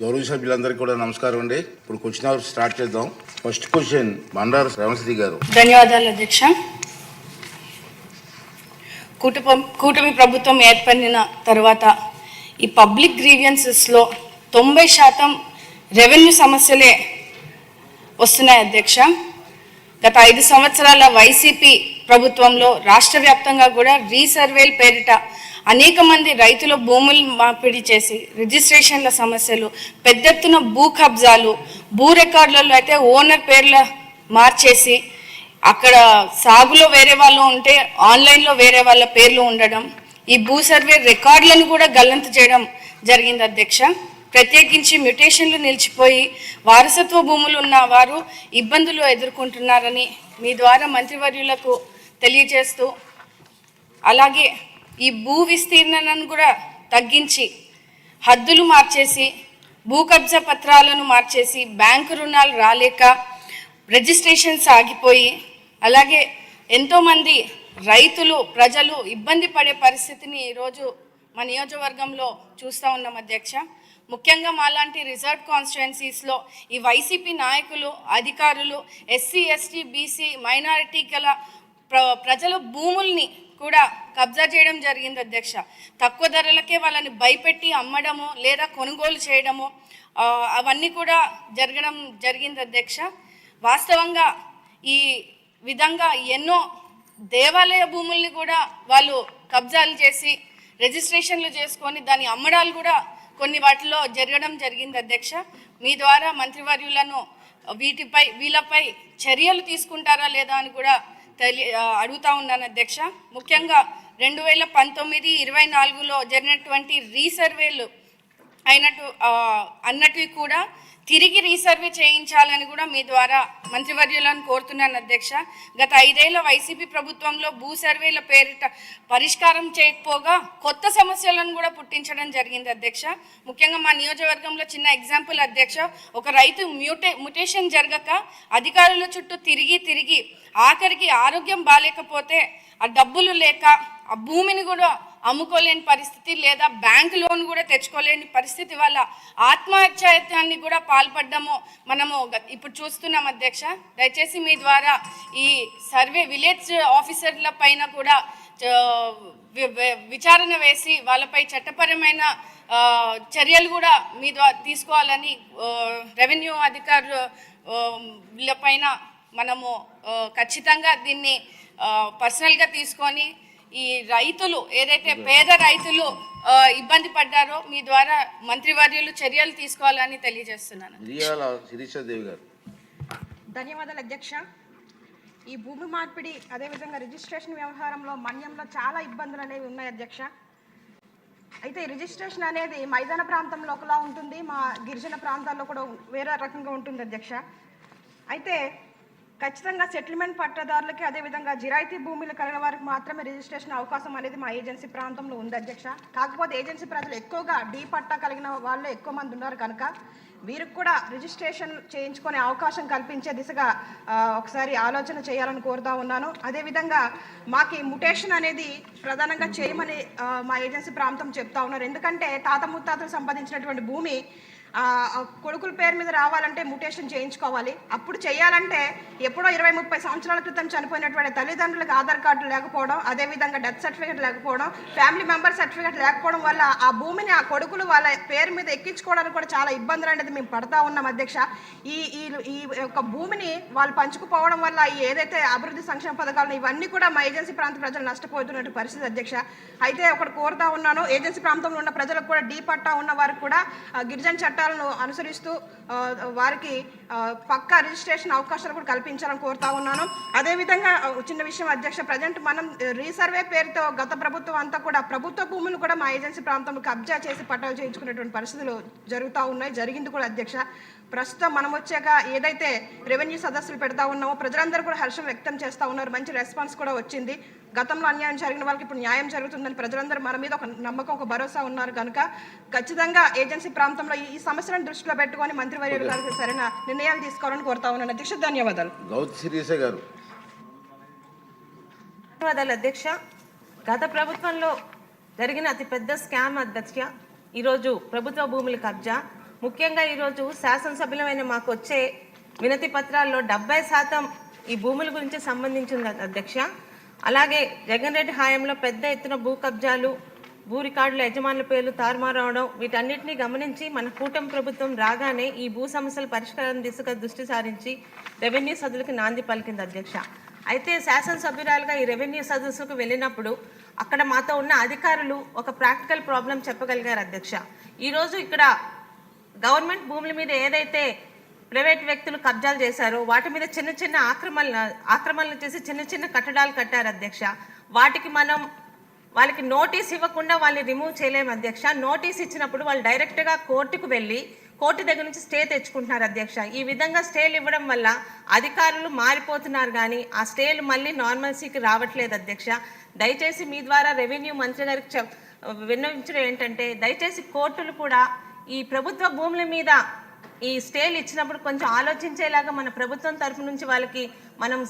గౌరవ సభ్యులందరికీ కూడా నమస్కారం అండి. ఇప్పుడు క్వశ్చన్ అవర్ స్టార్ట్ చేద్దాం. ఫస్ట్ క్వశ్చన్ బండారు శ్రవణశ్రీ గారు. ధన్యవాదాలు అధ్యక్ష. కుటుంబం కూటమి ప్రభుత్వం ఏర్పడిన తర్వాత ఈ పబ్లిక్ గ్రీవియన్సెస్లో తొంభై శాతం రెవెన్యూ సమస్యలే వస్తున్నాయి అధ్యక్ష. గత ఐదు సంవత్సరాల వైసీపీ ప్రభుత్వంలో రాష్ట్ర వ్యాప్తంగా కూడా రీసర్వేల్ పేరిట అనేక మంది రైతుల భూములు మార్పిడి చేసి రిజిస్ట్రేషన్ల సమస్యలు పెద్ద ఎత్తున భూ కబ్జాలు భూ రికార్డులలో అయితే ఓనర్ పేర్ల మార్చేసి అక్కడ సాగులో వేరే వాళ్ళు ఉంటే ఆన్లైన్లో వేరే వాళ్ళ పేర్లు ఉండడం ఈ భూ సర్వే రికార్డులను కూడా గల్లంతు చేయడం జరిగింది అధ్యక్ష. ప్రత్యేకించి మ్యుటేషన్లు నిలిచిపోయి వారసత్వ భూములు ఉన్న వారు ఇబ్బందులు ఎదుర్కొంటున్నారని మీ ద్వారా మంత్రివర్యులకు తెలియజేస్తూ అలాగే ఈ భూ విస్తీర్ణను కూడా తగ్గించి హద్దులు మార్చేసి భూ కబ్జా పత్రాలను మార్చేసి బ్యాంకు రుణాలు రాలేక రిజిస్ట్రేషన్స్ ఆగిపోయి అలాగే ఎంతోమంది రైతులు ప్రజలు ఇబ్బంది పడే పరిస్థితిని ఈరోజు మా నియోజకవర్గంలో చూస్తూ ఉన్నాం అధ్యక్ష. ముఖ్యంగా మాలాంటి రిజర్వ్ కాన్స్టిట్యున్సీస్లో ఈ వైసీపీ నాయకులు అధికారులు ఎస్సీ ఎస్టీ బీసీ మైనారిటీ గల ప్ర ప్రజల భూముల్ని కూడా కబ్జా చేయడం జరిగింది అధ్యక్ష. తక్కువ ధరలకే వాళ్ళని భయపెట్టి అమ్మడము లేదా కొనుగోలు చేయడము అవన్నీ కూడా జరగడం జరిగింది అధ్యక్ష. వాస్తవంగా ఈ విధంగా ఎన్నో దేవాలయ భూముల్ని కూడా వాళ్ళు కబ్జాలు చేసి రిజిస్ట్రేషన్లు చేసుకొని దాని అమ్మడాలు కూడా కొన్ని వాటిలో జరగడం జరిగింది అధ్యక్ష. మీ ద్వారా మంత్రివర్యులను వీటిపై వీళ్ళపై చర్యలు తీసుకుంటారా లేదా అని కూడా తెలి అడుగుతా ఉన్నాను అధ్యక్ష. ముఖ్యంగా రెండు వేల పంతొమ్మిది ఇరవై నాలుగులో జరిగినటువంటి రీసర్వేలు అయినట్టు అన్నట్టు అన్నటివి కూడా తిరిగి రీసర్వే చేయించాలని కూడా మీ ద్వారా మంత్రివర్యులను కోరుతున్నాను అధ్యక్ష. గత ఐదేళ్ళ వైసీపీ ప్రభుత్వంలో భూ సర్వేల పేరిట పరిష్కారం చేయకపోగా కొత్త సమస్యలను కూడా పుట్టించడం జరిగింది అధ్యక్ష. ముఖ్యంగా మా నియోజకవర్గంలో చిన్న ఎగ్జాంపుల్ అధ్యక్ష. ఒక రైతు మ్యూటే మ్యుటేషన్ జరగక అధికారుల చుట్టూ తిరిగి తిరిగి ఆఖరికి ఆరోగ్యం బాగాలేకపోతే ఆ డబ్బులు లేక ఆ భూమిని కూడా అమ్ముకోలేని పరిస్థితి లేదా బ్యాంక్ లోన్ కూడా తెచ్చుకోలేని పరిస్థితి వల్ల ఆత్మహత్యాయత్నాన్ని కూడా పాల్పడ్డము మనము ఇప్పుడు చూస్తున్నాం అధ్యక్ష. దయచేసి మీ ద్వారా ఈ సర్వే విలేజ్ ఆఫీసర్ల పైన కూడా విచారణ వేసి వాళ్ళపై చట్టపరమైన చర్యలు కూడా మీ ద్వారా తీసుకోవాలని రెవెన్యూ అధికారుల పైన మనము ఖచ్చితంగా దీన్ని పర్సనల్గా తీసుకొని ఈ రైతులు ఏదైతే పేద రైతులు ఇబ్బంది పడ్డారో మీ ద్వారా మంత్రివర్యులు చర్యలు తీసుకోవాలని తెలియజేస్తున్నాను. మిరియాల శిరీషాదేవి గారు. ధన్యవాదాలు అధ్యక్ష. ఈ భూమి మార్పిడి అదేవిధంగా రిజిస్ట్రేషన్ వ్యవహారంలో మన్యంలో చాలా ఇబ్బందులు అనేవి ఉన్నాయి అధ్యక్ష. అయితే ఈ రిజిస్ట్రేషన్ అనేది మైదాన ప్రాంతంలో ఒకలా ఉంటుంది మా గిరిజన ప్రాంతాల్లో కూడా వేరే రకంగా ఉంటుంది అధ్యక్ష. అయితే ఖచ్చితంగా సెటిల్మెంట్ పట్టదారులకి అదేవిధంగా జిరాయితీ భూములు కలిగిన వారికి మాత్రమే రిజిస్ట్రేషన్ అవకాశం అనేది మా ఏజెన్సీ ప్రాంతంలో ఉంది అధ్యక్ష. కాకపోతే ఏజెన్సీ ప్రజలు ఎక్కువగా డీ పట్టా కలిగిన వాళ్ళు ఎక్కువ మంది ఉన్నారు కనుక వీరికి కూడా రిజిస్ట్రేషన్ చేయించుకునే అవకాశం కల్పించే దిశగా ఒకసారి ఆలోచన చేయాలని కోరుతా ఉన్నాను. అదేవిధంగా మాకు ముటేషన్ అనేది ప్రధానంగా చేయమని మా ఏజెన్సీ ప్రాంతం చెప్తా ఉన్నారు. ఎందుకంటే తాత ముత్తాతలు సంపాదించినటువంటి భూమి కొడుకుల పేరు మీద రావాలంటే ముటేషన్ చేయించుకోవాలి. అప్పుడు చేయాలంటే ఎప్పుడో ఇరవై ముప్పై సంవత్సరాల క్రితం చనిపోయినటువంటి తల్లిదండ్రులకు ఆధార్ కార్డు లేకపోవడం అదేవిధంగా డెత్ సర్టిఫికేట్ లేకపోవడం ఫ్యామిలీ మెంబర్ సర్టిఫికేట్ లేకపోవడం వల్ల ఆ భూమిని ఆ కొడుకులు వాళ్ళ పేరు మీద ఎక్కించుకోవడానికి కూడా చాలా ఇబ్బందులు అనేది మేము పడతా ఉన్నాం అధ్యక్ష. ఈ ఈ ఈ యొక్క భూమిని వాళ్ళు పంచుకుపోవడం వల్ల ఈ ఏదైతే అభివృద్ధి సంక్షేమ పథకాలు ఇవన్నీ కూడా మా ఏజెన్సీ ప్రాంత ప్రజలు నష్టపోతున్నట్టు పరిస్థితి అధ్యక్ష. అయితే ఒకటి కోరుతా ఉన్నాను ఏజెన్సీ ప్రాంతంలో ఉన్న ప్రజలకు కూడా డీ పట్టా ఉన్న వారికి కూడా గిరిజన గిరిజన చట్టాలను అనుసరిస్తూ వారికి పక్కా రిజిస్ట్రేషన్ అవకాశాలు కూడా కల్పించాలని కోరుతా ఉన్నాను. అదేవిధంగా చిన్న విషయం అధ్యక్ష ప్రజెంట్ మనం రీసర్వే పేరుతో గత ప్రభుత్వం అంతా కూడా ప్రభుత్వ భూములు కూడా మా ఏజెన్సీ ప్రాంతంలో కబ్జా చేసి పట్టాలు చేయించుకునేటువంటి పరిస్థితులు జరుగుతూ ఉన్నాయి. జరిగింది కూడా అధ్యక్ష. ప్రస్తుతం మనం వచ్చాక ఏదైతే రెవెన్యూ సదస్సులు పెడతా ఉన్నామో ప్రజలందరూ కూడా హర్షం వ్యక్తం చేస్తూ ఉన్నారు. మంచి రెస్పాన్స్ కూడా వచ్చింది. గతంలో అన్యాయం జరిగిన వాళ్ళకి ఇప్పుడు న్యాయం జరుగుతుందని ప్రజలందరూ మన మీద ఒక నమ్మకం ఒక భరోసా ఉన్నారు కనుక ఖచ్చితంగా ఏజెన్సీ ప్రాంతంలో ఈ- సమస్యలను దృష్టిలో పెట్టుకొని మంత్రివర్యులు గారికి సరైన నిర్ణయాలు తీసుకోవాలని కోరుతా ఉన్నాను. అధ్యక్ష ధన్యవాదాలు. గారు. ధన్యవాదాలు అధ్యక్ష. గత ప్రభుత్వంలో జరిగిన అతిపెద్ద స్కామ్ అధ్యక్ష ఈరోజు ప్రభుత్వ భూముల కబ్జా. ముఖ్యంగా ఈరోజు శాసనసభ్యులమైన మాకు వచ్చే వినతి పత్రాల్లో డెబ్బై శాతం ఈ భూముల గురించి సంబంధించింది అధ్యక్ష. అలాగే జగన్ రెడ్డి హయాంలో పెద్ద ఎత్తున భూ కబ్జాలు భూ రికార్డుల యజమానుల పేర్లు తారుమారవడం వీటన్నిటినీ గమనించి మన కూటమి ప్రభుత్వం రాగానే ఈ భూ సమస్యల పరిష్కారం దిశగా దృష్టి సారించి రెవెన్యూ సదులకు నాంది పలికింది అధ్యక్ష. అయితే శాసనసభ్యురాలుగా ఈ రెవెన్యూ సదస్సుకు వెళ్ళినప్పుడు అక్కడ మాతో ఉన్న అధికారులు ఒక ప్రాక్టికల్ ప్రాబ్లం చెప్పగలిగారు అధ్యక్ష. ఈరోజు ఇక్కడ గవర్నమెంట్ భూముల మీద ఏదైతే ప్రైవేట్ వ్యక్తులు కబ్జాలు చేశారో వాటి మీద చిన్న చిన్న ఆక్రమణ ఆక్రమణలు చేసి చిన్న చిన్న కట్టడాలు కట్టారు అధ్యక్ష. వాటికి మనం వాళ్ళకి నోటీస్ ఇవ్వకుండా వాళ్ళని రిమూవ్ చేయలేము అధ్యక్ష. నోటీస్ ఇచ్చినప్పుడు వాళ్ళు డైరెక్ట్గా కోర్టుకు వెళ్ళి కోర్టు దగ్గర నుంచి స్టే తెచ్చుకుంటున్నారు అధ్యక్ష. ఈ విధంగా స్టేలు ఇవ్వడం వల్ల అధికారులు మారిపోతున్నారు కానీ ఆ స్టేలు మళ్ళీ నార్మల్సీకి రావట్లేదు అధ్యక్ష. దయచేసి మీ ద్వారా రెవెన్యూ మంత్రి గారికి చెప్ విన్నవించడం ఏంటంటే దయచేసి కోర్టులు కూడా ఈ ప్రభుత్వ భూముల మీద ఈ స్టేలు ఇచ్చినప్పుడు కొంచెం ఆలోచించేలాగా మన ప్రభుత్వం తరఫు నుంచి వాళ్ళకి మనం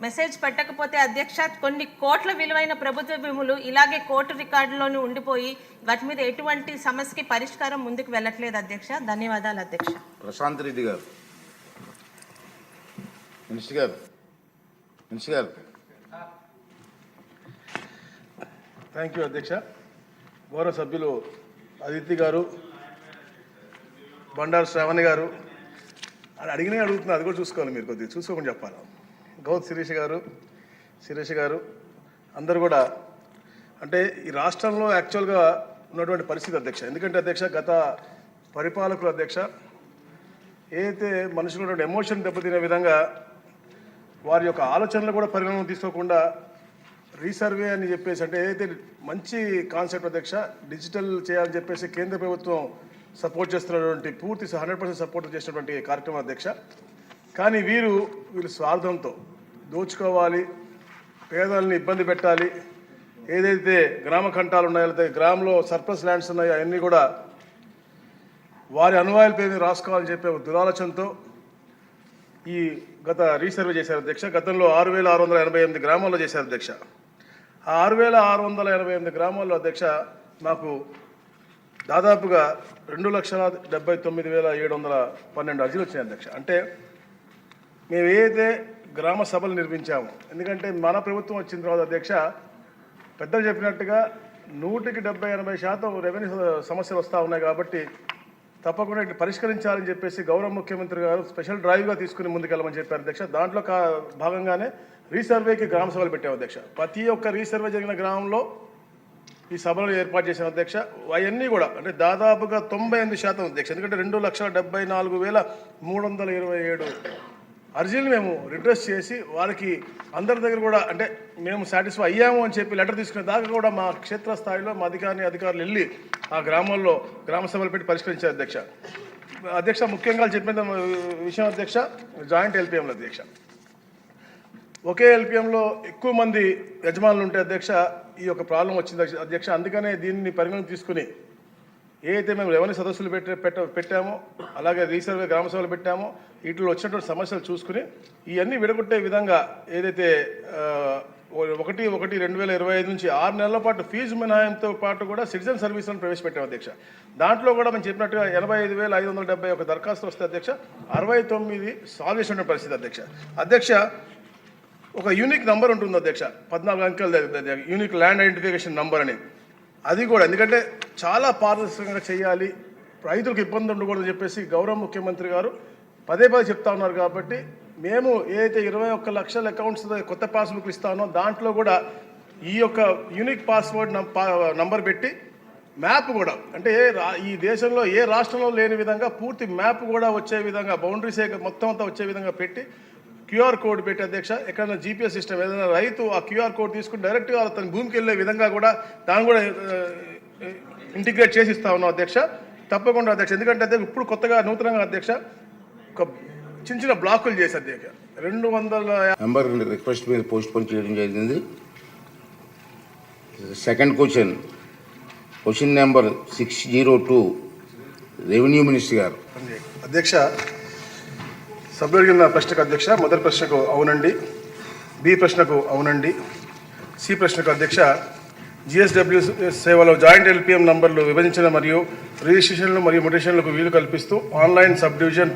మెసేజ్ పెట్టకపోతే అధ్యక్ష కొన్ని కోట్ల విలువైన ప్రభుత్వ భూములు ఇలాగే కోర్టు రికార్డులోనే ఉండిపోయి వాటి మీద ఎటువంటి సమస్యకి పరిష్కారం ముందుకు వెళ్ళట్లేదు అధ్యక్ష. ధన్యవాదాలు అధ్యక్ష. ప్రశాంత్ రెడ్డి గారు. మినిస్టర్ గారు. మినిస్టర్ గారు. థ్యాంక్ యూ అధ్యక్ష. గౌరవ సభ్యులు అదితి గారు బండారు శ్రావణి గారు. అని అడిగినా అడుగుతున్నా అది కూడా చూసుకోవాలి మీరు కొద్దిగా. చూసుకోకుండా చెప్పాలి. గౌత్ శిరీష్ గారు శిరీష్ గారు అందరు కూడా అంటే ఈ రాష్ట్రంలో యాక్చువల్గా ఉన్నటువంటి పరిస్థితి అధ్యక్ష. ఎందుకంటే అధ్యక్ష గత పరిపాలకులు అధ్యక్ష ఏదైతే మనుషులు ఎమోషన్ దెబ్బతినే విధంగా వారి యొక్క ఆలోచనలు కూడా పరిగణన తీసుకోకుండా రీసర్వే అని చెప్పేసి అంటే ఏదైతే మంచి కాన్సెప్ట్ అధ్యక్ష డిజిటల్ చేయాలని చెప్పేసి కేంద్ర ప్రభుత్వం సపోర్ట్ చేస్తున్నటువంటి పూర్తి హండ్రెడ్ పర్సెంట్ సపోర్ట్ చేసినటువంటి కార్యక్రమం అధ్యక్ష. కానీ వీరు వీళ్ళు స్వార్థంతో దోచుకోవాలి పేదల్ని ఇబ్బంది పెట్టాలి. ఏదైతే గ్రామ కంఠాలు ఉన్నాయో లేకపోతే గ్రామంలో సర్ప్లస్ ల్యాండ్స్ ఉన్నాయో అవన్నీ కూడా వారి అనువాయిల పేరు రాసుకోవాలని చెప్పే దురాలోచనతో ఈ గత రీసర్వే చేశారు అధ్యక్ష. గతంలో ఆరు వేల ఆరు వందల ఎనభై ఎనిమిది గ్రామాల్లో చేశారు అధ్యక్ష. ఆ ఆరు వేల ఆరు వందల ఎనభై ఎనిమిది గ్రామాల్లో అధ్యక్ష నాకు దాదాపుగా రెండు లక్షల డెబ్బై తొమ్మిది వేల ఏడు వందల పన్నెండు అర్జీలు వచ్చినాయి అధ్యక్ష. అంటే మేము ఏదైతే గ్రామ సభలు నిర్మించాము ఎందుకంటే మన ప్రభుత్వం వచ్చిన తర్వాత అధ్యక్ష పెద్దలు చెప్పినట్టుగా నూటికి డెబ్బై ఎనభై శాతం రెవెన్యూ సమస్యలు వస్తూ ఉన్నాయి కాబట్టి తప్పకుండా ఇటు పరిష్కరించాలని చెప్పేసి గౌరవ ముఖ్యమంత్రి గారు స్పెషల్ డ్రైవ్గా తీసుకుని ముందుకెళ్ళమని చెప్పారు అధ్యక్ష. దాంట్లో కా భాగంగానే రీసర్వేకి గ్రామ సభలు పెట్టాము అధ్యక్ష. ప్రతి ఒక్క రీసర్వే జరిగిన గ్రామంలో ఈ సభలు ఏర్పాటు చేసిన అధ్యక్ష అవన్నీ కూడా అంటే దాదాపుగా తొంభై ఎనిమిది శాతం అధ్యక్ష ఎందుకంటే రెండు లక్షల డెబ్బై నాలుగు వేల మూడు వందల ఇరవై ఏడు అర్జీలు మేము రిడ్రెస్ చేసి వారికి అందరి దగ్గర కూడా అంటే మేము సాటిస్ఫై అయ్యాము అని చెప్పి లెటర్ తీసుకునే దాకా కూడా మా క్షేత్రస్థాయిలో మా అధికారిని అధికారులు వెళ్ళి ఆ గ్రామాల్లో గ్రామ సభలు పెట్టి పరిష్కరించారు అధ్యక్ష. అధ్యక్ష ముఖ్యంగా చెప్పిన విషయం అధ్యక్ష జాయింట్ ఎల్పిఎంల అధ్యక్ష. ఒకే ఎల్పిఎంలో ఎక్కువ మంది యజమానులు ఉంటే అధ్యక్ష ఈ యొక్క ప్రాబ్లం వచ్చింది అధ్యక్ష. అందుకనే దీన్ని పరిగణన తీసుకుని ఏదైతే మేము రెవెన్యూ సదస్సులు పెట్టే పెట్ట పెట్టామో అలాగే రీసెంట్గా గ్రామ సభలు పెట్టామో వీటిలో వచ్చినటువంటి సమస్యలు చూసుకుని ఇవన్నీ విడగొట్టే విధంగా ఏదైతే ఒకటి ఒకటి రెండు వేల ఇరవై ఐదు నుంచి ఆరు నెలల పాటు ఫీజు మినహాయంతో పాటు కూడా సిటిజన్ సర్వీసులను ప్రవేశపెట్టాం అధ్యక్ష. దాంట్లో కూడా మేము చెప్పినట్టుగా ఎనభై ఐదు వేల ఐదు వందల డెబ్బై ఒక దరఖాస్తు వస్తే అధ్యక్ష. అరవై తొమ్మిది సాల్వ్ చేసిన పరిస్థితి అధ్యక్ష. అధ్యక్ష ఒక యూనిక్ నంబర్ ఉంటుంది అధ్యక్ష. పద్నాలుగు అంకెల యూనిక్ ల్యాండ్ ఐడెంటిఫికేషన్ నంబర్ అని. అది కూడా ఎందుకంటే చాలా పారదర్శకంగా చేయాలి. రైతులకు ఇబ్బంది ఉండకూడదని చెప్పేసి గౌరవ ముఖ్యమంత్రి గారు పదే పదే చెప్తా ఉన్నారు కాబట్టి మేము ఏదైతే ఇరవై ఒక్క లక్షల అకౌంట్స్ కొత్త పాస్బుక్లు ఇస్తానో దాంట్లో కూడా ఈ యొక్క యూనిక్ పాస్వర్డ్ నంబర్ పెట్టి మ్యాప్ కూడా అంటే ఏ రా- ఈ దేశంలో ఏ రాష్ట్రంలో లేని విధంగా పూర్తి మ్యాప్ కూడా వచ్చే విధంగా బౌండరీస్ మొత్తం అంతా వచ్చే విధంగా పెట్టి క్యూఆర్ కోడ్ పెట్టి అధ్యక్ష ఎక్కడైనా జీపీఎస్ సిస్టమ్ ఏదైనా రైతు ఆ క్యూఆర్ కోడ్ తీసుకుని డైరెక్ట్గా తన భూమికి వెళ్ళే విధంగా కూడా దాన్ని కూడా ఇంటిగ్రేట్ చేసి ఇస్తా ఉన్నాం అధ్యక్ష. తప్పకుండా అధ్యక్ష ఎందుకంటే అధ్యక్ష ఇప్పుడు కొత్తగా నూతనంగా అధ్యక్ష ఒక చిన్న చిన్న బ్లాకులు చేసి అధ్యక్ష. రెండు వందల మెంబర్ రిక్వెస్ట్ మీద పోస్ట్ పోన్ చేయడం జరిగింది. Second question question number six zero two revenue minister గారు. అధ్యక్ష సభ్యులు ప్రశ్నకు అధ్యక్ష మొదటి ప్రశ్నకు అవునండి బి ప్రశ్నకు అవునండి సి ప్రశ్నకు అధ్యక్ష. జిఎస్డబ్ల్యూ సేవలో జాయింట్ ఎల్పిఎం నంబర్లు విభజించిన మరియు రిజిస్ట్రేషన్లు మరియు మొటేషన్లకు వీలు కల్పిస్తూ ఆన్లైన్ సబ్ డివిజన్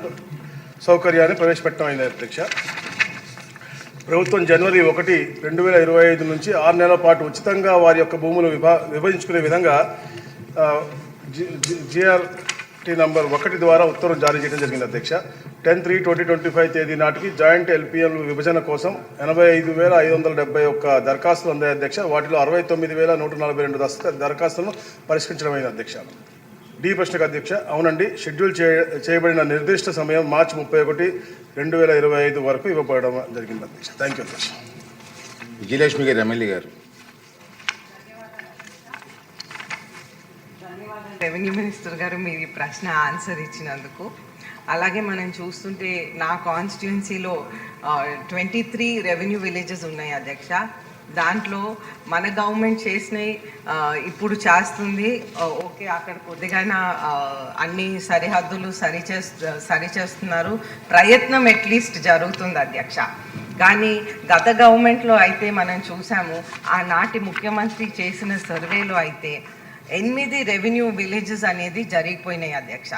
సౌకర్యాన్ని ప్రవేశపెట్టమైంది అధ్యక్ష. ప్రభుత్వం జనవరి ఒకటి రెండు వేల ఇరవై ఐదు నుంచి ఆరు నెలల పాటు ఉచితంగా వారి యొక్క భూములు విభా విభజించుకునే విధంగా జిఆర్ జిఆర్టీ నంబర్ ఒకటి ద్వారా ఉత్తర్వులు జారీ చేయడం జరిగింది అధ్యక్ష. Ten three twenty twenty five తేదీ నాటికి జాయింట్ ఎల్పిఎల్ విభజన కోసం ఎనభై ఐదు వేల ఐదు వందల డెబ్బై ఒక్క దరఖాస్తులు అందాయి అధ్యక్ష. వాటిలో అరవై తొమ్మిది వేల నూట నలభై రెండు దస్త దరఖాస్తులను పరిష్కరించడమైన అధ్యక్ష. డి ప్రశ్నకు అధ్యక్ష అవునండి షెడ్యూల్ చేయబడిన నిర్దిష్ట సమయం మార్చి ముప్పై ఒకటి రెండు వేల ఇరవై ఐదు వరకు ఇవ్వబడడం జరిగింది అధ్యక్ష. థ్యాంక్ యూ అధ్యక్ష. విజయలక్ష్మి గారు ఎమ్మెల్యే గారు. రెవెన్యూ మినిస్టర్ గారు మీరు ఈ ప్రశ్న ఆన్సర్ ఇచ్చినందుకు. అలాగే మనం చూస్తుంటే నా కాన్స్టిట్యున్సీలో ట్వంటీ త్రీ రెవెన్యూ విలేజెస్ ఉన్నాయి అధ్యక్ష. దాంట్లో మన గవర్నమెంట్ చేసినవి ఇప్పుడు చేస్తుంది. ఓకే అక్కడ కొద్దిగా అన్ని సరిహద్దులు సరిచే సరిచేస్తున్నారు ప్రయత్నం అట్లీస్ట్ జరుగుతుంది అధ్యక్ష. కానీ గత గవర్నమెంట్లో అయితే మనం చూసాము ఆనాటి ముఖ్యమంత్రి చేసిన సర్వేలో అయితే ఎనిమిది రెవెన్యూ విలేజెస్ అనేది జరిగిపోయినాయి అధ్యక్ష.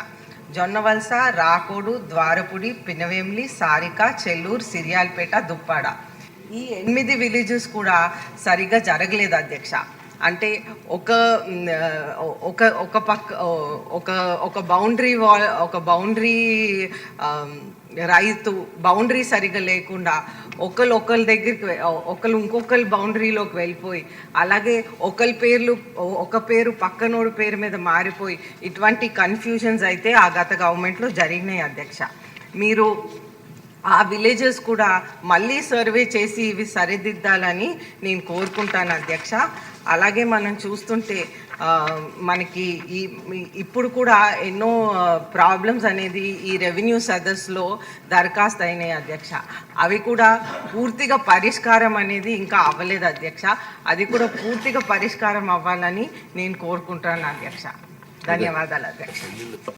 జొన్నవలస రాకోడు ద్వారపుడి పినవేమ్లి సారిక చెల్లూరు సిరియాల్పేట దుప్పాడ. ఈ ఎనిమిది విలేజెస్ కూడా సరిగా జరగలేదు అధ్యక్ష. అంటే ఒక ఒక ఒక పక్క ఒక ఒక బౌండరీ వాల్ ఒక బౌండరీ రైతు బౌండరీ సరిగా లేకుండా ఒకరు ఒకరి దగ్గరికి ఒకరు ఇంకొకరి బౌండరీలోకి వెళ్ళిపోయి అలాగే ఒకరి పేర్లు ఒక పేరు పక్కనోడి పేరు మీద మారిపోయి ఇటువంటి కన్ఫ్యూజన్స్ అయితే ఆ గత గవర్నమెంట్లో జరిగినాయి అధ్యక్ష. మీరు ఆ విలేజెస్ కూడా మళ్ళీ సర్వే చేసి ఇవి సరిదిద్దాలని నేను కోరుకుంటాను అధ్యక్ష. అలాగే మనం చూస్తుంటే మనకి ఈ ఈ- ఇప్పుడు కూడా ఎన్నో ప్రాబ్లమ్స్ అనేది ఈ రెవెన్యూ సదస్సులో దరఖాస్తు అయినాయి అధ్యక్ష. అవి కూడా పూర్తిగా పరిష్కారం అనేది ఇంకా అవ్వలేదు అధ్యక్ష. అది కూడా పూర్తిగా పరిష్కారం అవ్వాలని నేను కోరుకుంటాను అధ్యక్ష. ధన్యవాదాలు అధ్యక్ష.